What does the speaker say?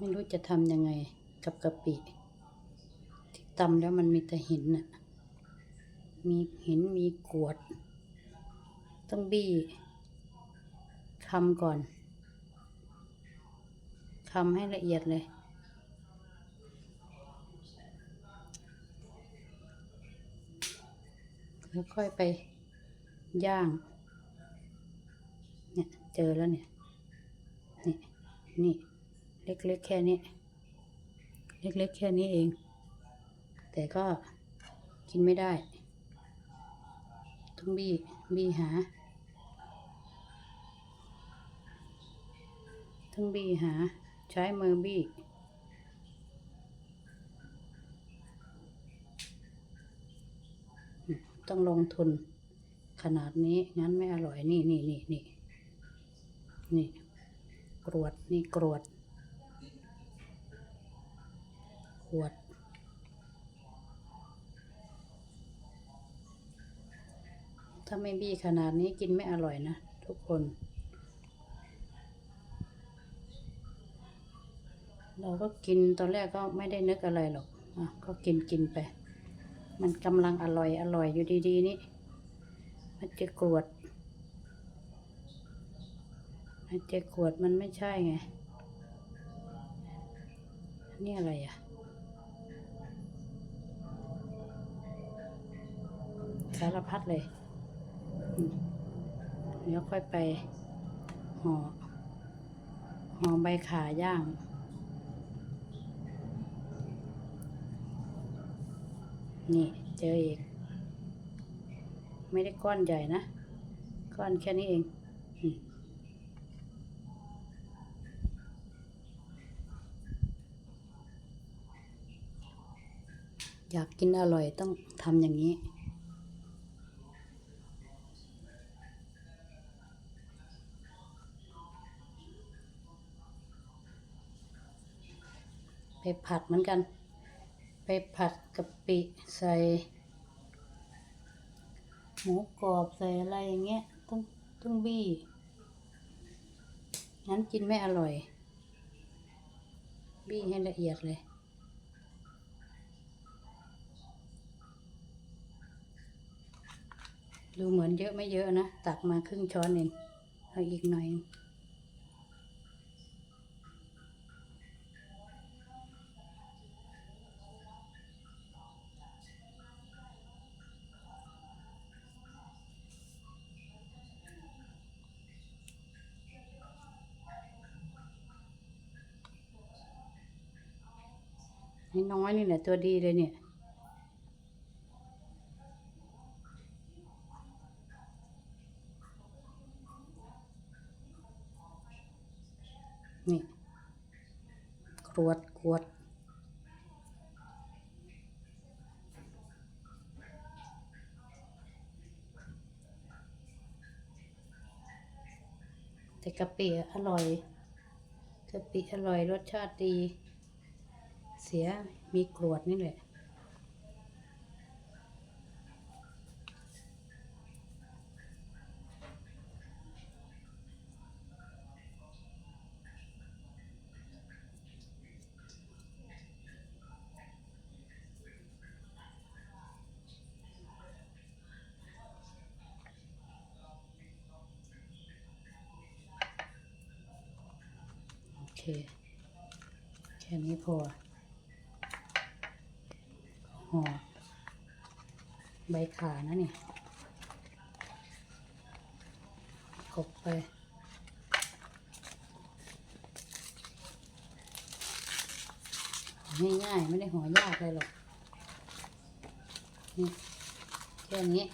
ไม่รู้จะทำยังไงกับกะปิที่ตำแล้วมันมีแต่หินน่ะ มีหินมีกรวด ต้องบี้คำก่อนคำให้ละเอียดเลยแล้วค่อยไปย่าง เนี่ย เจอแล้วเนี่ย นี่ นี่ เล็กๆแค่นี้ เล็กๆแค่นี้เอง แต่ก็กินไม่ได้ ต้องบี้บี้หา ต้องบี้หา ใช้มือบี้ต้องลงทุนขนาดนี้งั้นไม่อร่อยนี่นี่นี่นี่นี่กรวดนี่กรวด ขวด ถ้าไม่บี้ขนาดนี้กินไม่อร่อยนะ ทุกคน เราก็กินตอนแรกก็ไม่ได้นึกอะไรหรอกอะก็กินกินไป มันกำลังอร่อยอร่อยอยู่ดีๆนี่มันจะกรวดมันจะกรวดมันไม่ใช่ไงนี่อะไรอะ สารพัดเลย เดี๋ยวค่อยไปห่อห่อใบขาย่างนี่เจออีก ไม่ได้ก้อนใหญ่นะ ก้อนแค่นี้เองอยากกินอร่อยต้องทำอย่างนี้ ผัดเหมือนกัน ไปผัดกะปิใส่ หมูกรอบใส่อะไรอย่างเงี้ยต้องต้องบี้งั้นกินไม่อร่อย บี้ให้ละเอียดเลยดูเหมือนเยอะไม่เยอะนะ ตักมาครึ่งช้อนเองเอาอีกหน่อย ให้น้อยนี่แหละตัวดีเลยเนี่ย นี่กรวดกรวดแต่กะปิอะอร่อยกะปิอร่อยรสชาติดี เสียมีกรวดนี่แหละโอเคแค่นี้พอ ห่อใบขานะนี่กบไปง่ายๆไม่ได้ห่อยากเลยหรอกนี่แค่นี้